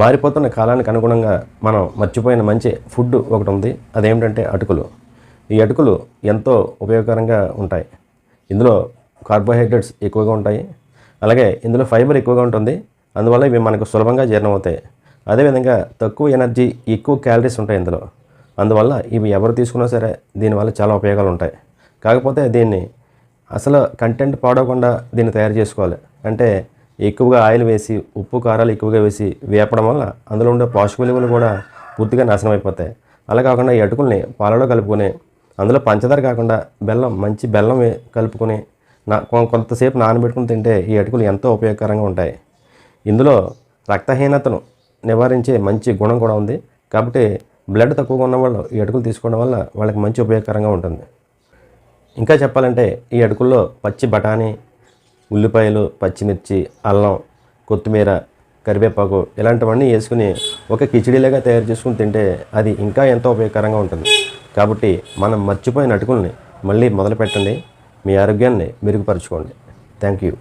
మారిపోతున్న కాలానికి అనుగుణంగా మనం మర్చిపోయిన మంచి ఫుడ్ ఒకటి ఉంది. అదేమిటంటే అటుకులు. ఈ అటుకులు ఎంతో ఉపయోగకరంగా ఉంటాయి. ఇందులో కార్బోహైడ్రేట్స్ ఎక్కువగా ఉంటాయి. అలాగే ఇందులో ఫైబర్ ఎక్కువగా ఉంటుంది. అందువల్ల ఇవి మనకు సులభంగా జీర్ణమవుతాయి. అదేవిధంగా తక్కువ ఎనర్జీ ఎక్కువ క్యాలరీస్ ఉంటాయి ఇందులో. అందువల్ల ఇవి ఎవరు తీసుకున్నా సరే దీనివల్ల చాలా ఉపయోగాలు ఉంటాయి. కాకపోతే దీన్ని అసలు కంటెంట్ పాడవకుండా దీన్ని తయారు చేసుకోవాలి. అంటే ఎక్కువగా ఆయిల్ వేసి ఉప్పు కారాలు ఎక్కువగా వేసి వేపడం వల్ల అందులో ఉండే పోషక విలువలు కూడా పూర్తిగా నాశనం అయిపోతాయి. అలా కాకుండా ఈ అటుకుల్ని పాలలో కలుపుకొని అందులో పంచదార కాకుండా బెల్లం మంచి బెల్లం కలుపుకొని నా కొ- కొంతసేపు నానబెట్టుకుని తింటే ఈ అటుకులు ఎంతో ఉపయోగకరంగా ఉంటాయి. ఇందులో రక్తహీనతను నివారించే మంచి గుణం కూడా ఉంది. కాబట్టి బ్లడ్ తక్కువగా ఉన్న వాళ్ళు ఈ అటుకులు తీసుకోవడం వల్ల వాళ్ళకి మంచి ఉపయోగకరంగా ఉంటుంది. ఇంకా చెప్పాలంటే ఈ అటుకుల్లో పచ్చి బఠానీ ఉల్లిపాయలు పచ్చిమిర్చి అల్లం కొత్తిమీర కరివేపాకు ఇలాంటివన్నీ వేసుకుని ఒక కిచిడీలాగా తయారు చేసుకుని తింటే అది ఇంకా ఎంతో ఉపయోగకరంగా ఉంటుంది. కాబట్టి మనం మర్చిపోయిన అటుకుల్ని మళ్ళీ మొదలు పెట్టండి మీ ఆరోగ్యాన్ని మెరుగుపరచుకోండి. Thank you